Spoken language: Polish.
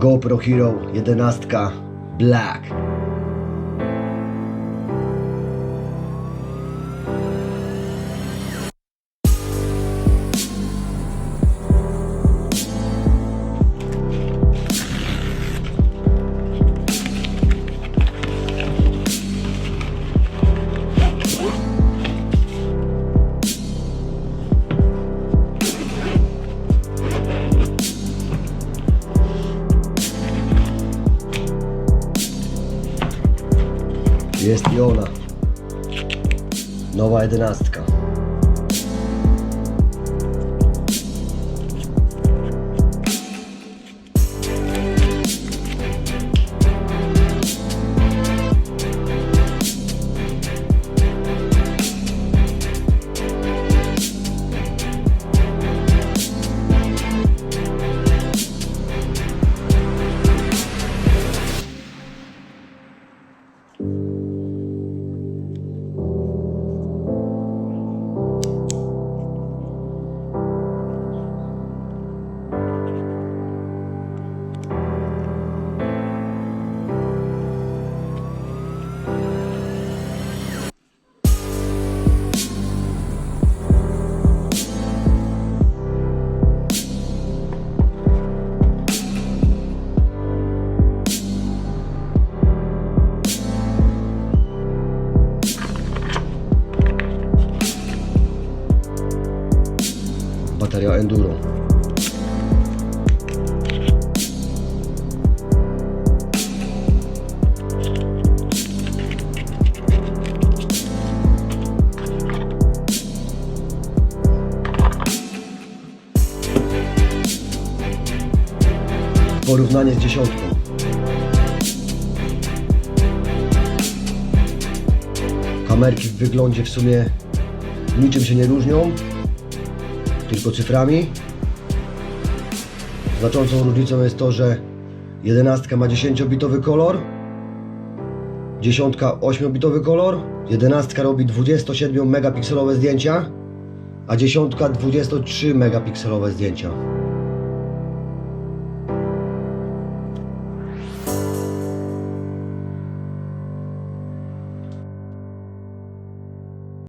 GoPro Hero 11 Black. Jest i. Nowa jedenastka. Bateria Enduro. Porównanie z dziesiątką. Kamerki w wyglądzie w sumie niczym się nie różnią tylko cyframi. Znaczącą różnicą jest to, że 11 ma 10-bitowy kolor, 10 8-bitowy kolor, 11 robi 27 megapikselowe zdjęcia, a 10 23 megapikselowe zdjęcia.